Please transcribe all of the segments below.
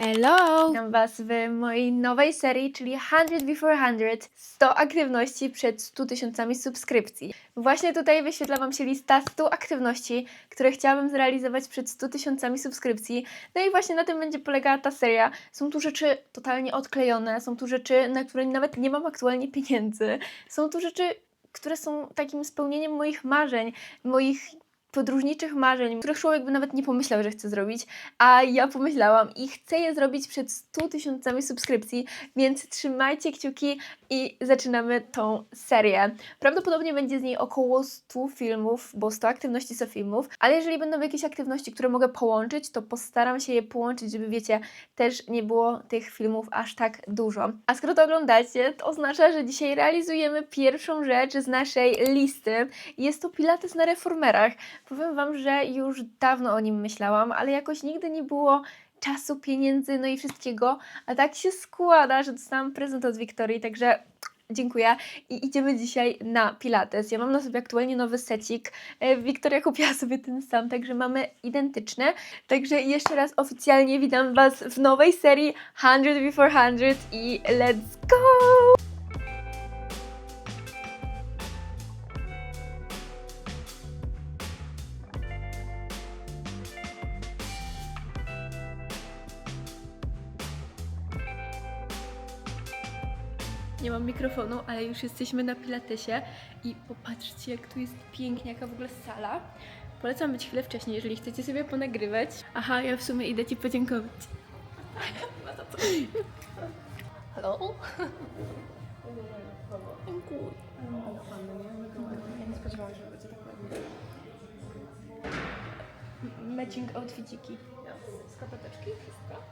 Hello! Witam Was w mojej nowej serii, czyli 100 before 100, 100 aktywności przed 100 tysiącami subskrypcji. Właśnie tutaj wyświetla Wam się lista 100 aktywności, które chciałabym zrealizować przed 100 tysiącami subskrypcji. No i właśnie na tym będzie polegała ta seria. Są tu rzeczy totalnie odklejone, są tu rzeczy, na które nawet nie mam aktualnie pieniędzy. Są tu rzeczy, które są takim spełnieniem moich marzeń, moich podróżniczych marzeń, których człowiek by nawet nie pomyślał, że chce zrobić, a ja pomyślałam i chcę je zrobić przed 100 tysiącami subskrypcji, więc trzymajcie kciuki i zaczynamy tą serię. Prawdopodobnie będzie z niej około 100 filmów, bo 100 aktywności 100 filmów, ale jeżeli będą jakieś aktywności, które mogę połączyć, to postaram się je połączyć, żeby wiecie, też nie było tych filmów aż tak dużo. A skoro to oglądacie, to oznacza, że dzisiaj realizujemy pierwszą rzecz z naszej listy. Jest to Pilates na reformerach. Powiem Wam, że już dawno o nim myślałam, ale jakoś nigdy nie było czasu, pieniędzy, no i wszystkiego. A tak się składa, że dostałam prezent od Wiktorii, także dziękuję. I idziemy dzisiaj na Pilates. Ja mam na sobie aktualnie nowy secik. E, Wiktoria kupiła sobie ten sam, także mamy identyczny. Także jeszcze raz oficjalnie witam Was w nowej serii 100 before 100 i let's go! Nie mam mikrofonu, ale już jesteśmy na Pilatesie i popatrzcie, jak tu jest pięknie, jaka w ogóle sala. Polecam być chwilę wcześniej, jeżeli chcecie sobie ponagrywać. Aha, ja w sumie idę Ci podziękować. Hello? Dziękuję. Ja nie spodziewałam się, że będzie tak. Matching outfitiki. Skarpeteczki, wszystko.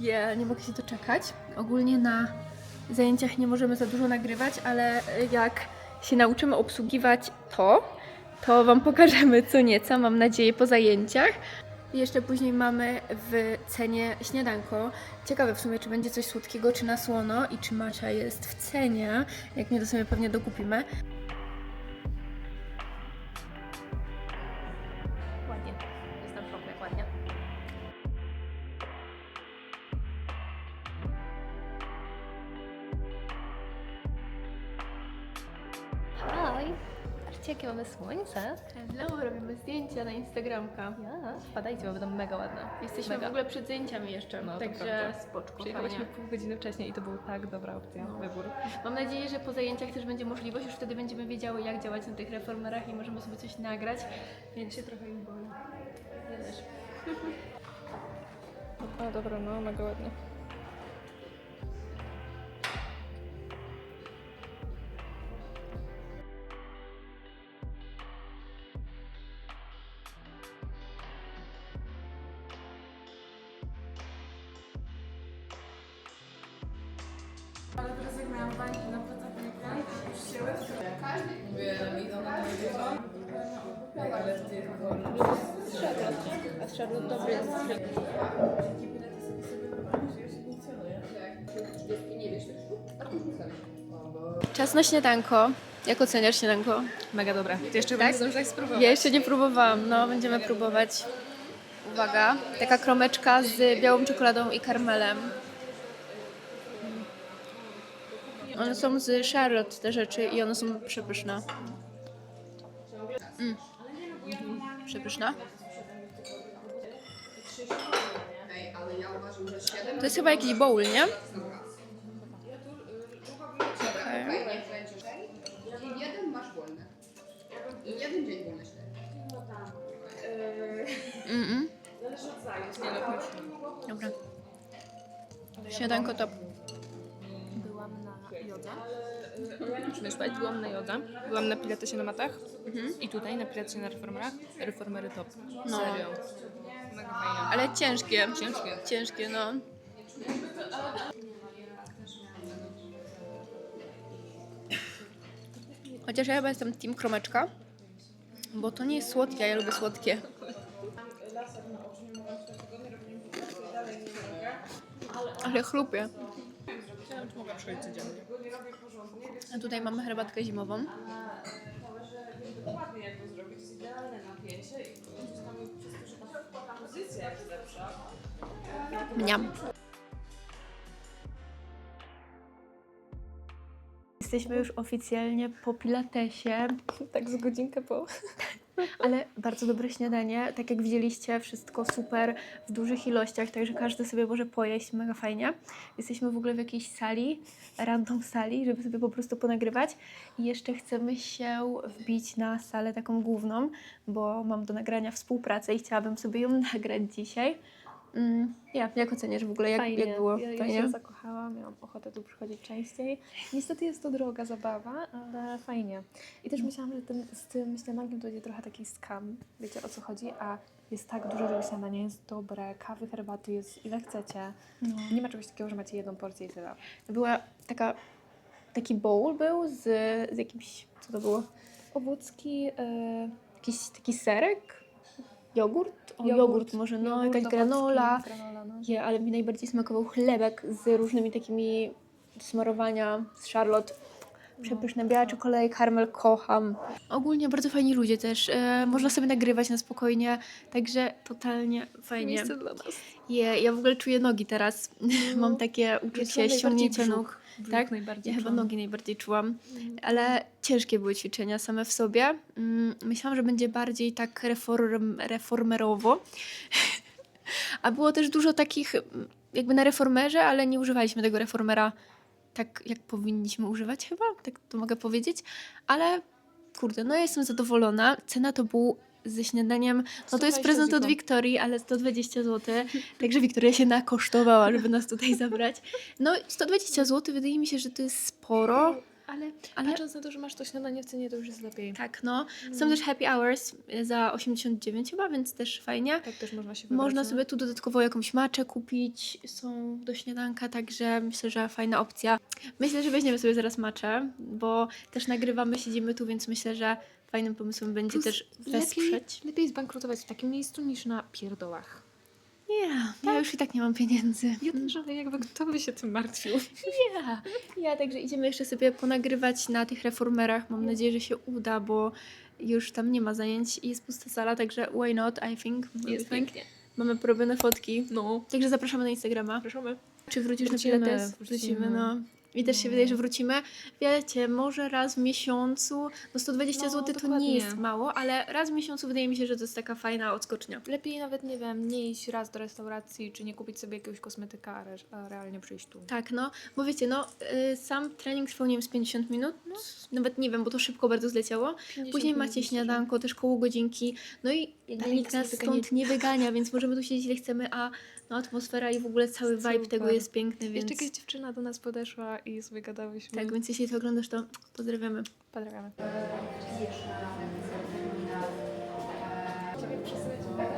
Ja nie mogę się doczekać. Ogólnie na zajęciach nie możemy za dużo nagrywać, ale jak się nauczymy obsługiwać to, to Wam pokażemy co nieco, mam nadzieję, po zajęciach. Jeszcze później mamy w cenie śniadanko. Ciekawe w sumie, czy będzie coś słodkiego, czy na słono i czy Macia jest w cenie. Jak nie, to sobie pewnie dokupimy. Patrzcie, jakie mamy słońce. Hello, robimy zdjęcia na Instagramka. Ja, wpadajcie, bo będą mega ładne. Jesteśmy Mega. w ogóle przed zdjęciami jeszcze, No, także spoczko, Przyjechałyśmy pół godziny wcześniej i to był tak dobra opcja, No. wybór. Mam nadzieję, że po zajęciach też będzie możliwość, już wtedy będziemy wiedziały jak działać na tych reformerach i możemy sobie coś nagrać, więc się trochę im boję. Ja też. O dobra, no mega ładnie. Miałam bańki na plecach weekend, już się łezka. Wiem, idą na to Ale ty A Charlotte dobry jest Czas na śniadanko. Jak oceniasz śniadanko? Mega dobra. Ty jeszcze Tak? tak? będziesz zdążyć spróbować. Ja jeszcze nie próbowałam, no będziemy próbować. Uwaga, taka kromeczka z białą czekoladą i karmelem. One są z Charlotte te rzeczy i one są przepyszne. Mm. Przepyszne. To jest chyba jakiś bowl, nie? Okej. Jeden masz wolny. Jeden dzień wolny śledztw. Mm-mm. Dobra. Śniadanko top. Jodze. Musimy spać. Byłam na joda, byłam na pilatesie na matach i tutaj na pilatesie na reformerach. Reformery top. No. Serio. Mega. Ale ciężkie. Ciężkie. Ciężkie, no. Chociaż ja chyba jestem team kromeczka, bo to nie jest słodkie, a ja lubię słodkie. Ale chlupie. Mogę przyjść codziennie. A tutaj mamy herbatkę zimową. Dokładnie jak to zrobić, jest idealne napięcie i przez to, że ta pozycja jest lepsza, Mniam. Jesteśmy już oficjalnie po pilatesie, Tak z godzinkę po. ale bardzo dobre śniadanie. Tak jak widzieliście, wszystko super w dużych ilościach, także każdy sobie może pojeść, mega fajnie. Jesteśmy w ogóle w jakiejś sali, random sali, żeby sobie po prostu ponagrywać. I jeszcze chcemy się wbić na salę taką główną, bo mam do nagrania współpracę i chciałabym sobie ją nagrać dzisiaj. Mm, ja, jak oceniasz w ogóle, jak, Fajnie. jak było? Ja, ja Fajnie? się zakochałam, miałam ochotę tu przychodzić częściej. Niestety jest to droga zabawa, ale fajnie. I też myślałam, że ten, z tym śniadankiem to będzie trochę taki skam. Wiecie o co chodzi? A jest tak dużo, że śniadanie jest dobre, kawy, herbaty jest ile chcecie. No. Nie ma czegoś takiego, że macie jedną porcję i tyle. Była taka, taki bowl był z, z jakimś, co to było? Owódzki, yy, Jakiś taki serek? Jogurt? O, jogurt, Jogurt. może, no, jogurt jakaś granola. granola no. Je, ale mi najbardziej smakował chlebek z różnymi takimi smarowania z Charlotte. Przepyszne, biała czekolada i karmel kocham. Ogólnie bardzo fajni ludzie też. E, można sobie nagrywać na spokojnie, także totalnie fajnie. Miejsce dla nas. Je, ja w ogóle czuję nogi teraz. Mam takie uczucie ściągnięcia nóg. Tak? najbardziej Ja chyba czułam. nogi najbardziej czułam, ale ciężkie były ćwiczenia same w sobie. Mm, Myślałam, że będzie bardziej tak reform, reformerowo. A było też dużo takich mm, jakby na reformerze, ale nie używaliśmy tego reformera tak, jak powinniśmy używać chyba, tak to mogę powiedzieć. Ale kurde, no ja jestem zadowolona. Cena to był ze śniadaniem, no to jest 120 prezent od. Wiktorii, ale 120 zł. Także Wiktoria się nakosztowała, żeby nas tutaj zabrać. No 120 zł, wydaje mi się, że to jest sporo. Ale, Ale- patrząc na to, że masz to śniadanie w cenie, to już jest lepiej. Tak, no. Są też happy hours za 89 chyba, więc też fajnie. Tak też można się wybrać. Można no. sobie tu dodatkowo jakąś maczę kupić, są do śniadanka, także myślę, że fajna opcja. Myślę, że weźmiemy sobie zaraz maczę, bo też nagrywamy, siedzimy tu, więc myślę, że fajnym pomysłem będzie Plus też lepiej, wesprzeć. lepiej zbankrutować w takim miejscu niż na pierdołach. Nie, ja już i tak nie mam pieniędzy. Ja też, ale jakby kto by się tym martwił? Ja, ja także idziemy jeszcze sobie ponagrywać na tych reformerach. Mam nadzieję, że się uda, bo już tam nie ma zajęć i jest pusta sala, także why not, I think. Jest pięknie. Mamy porobione fotki. No. Także zapraszamy na Instagrama. Proszę. Czy wrócisz Wrócimy, na pilates? wrócimy. Wrócimy, no. Mi też się wydaje, że wrócimy. Wiecie, może raz w miesiącu, no 120 No, zł to nie jest mało, ale raz w miesiącu wydaje mi się, że to jest taka fajna odskocznia. Lepiej nawet, nie wiem, nie iść raz do restauracji, czy nie kupić sobie jakiegoś kosmetyka, a, re- a realnie przyjść tu. Tak, no, bo wiecie, no, y, sam trening trwał, nie wiem, z 50 minut, nawet nie wiem, bo to szybko bardzo zleciało. 50 Później macie śniadanko, też koło godzinki, no i nikt nas stąd nie wygania, więc możemy tu siedzieć ile chcemy, a no, atmosfera i w ogóle cały vibe Super. tego jest piękny, więc... Jeszcze jakaś dziewczyna do nas podeszła i sobie gadałyśmy. Tak, więc jeśli to oglądasz, to pozdrawiamy. Pozdrawiamy. Zostawić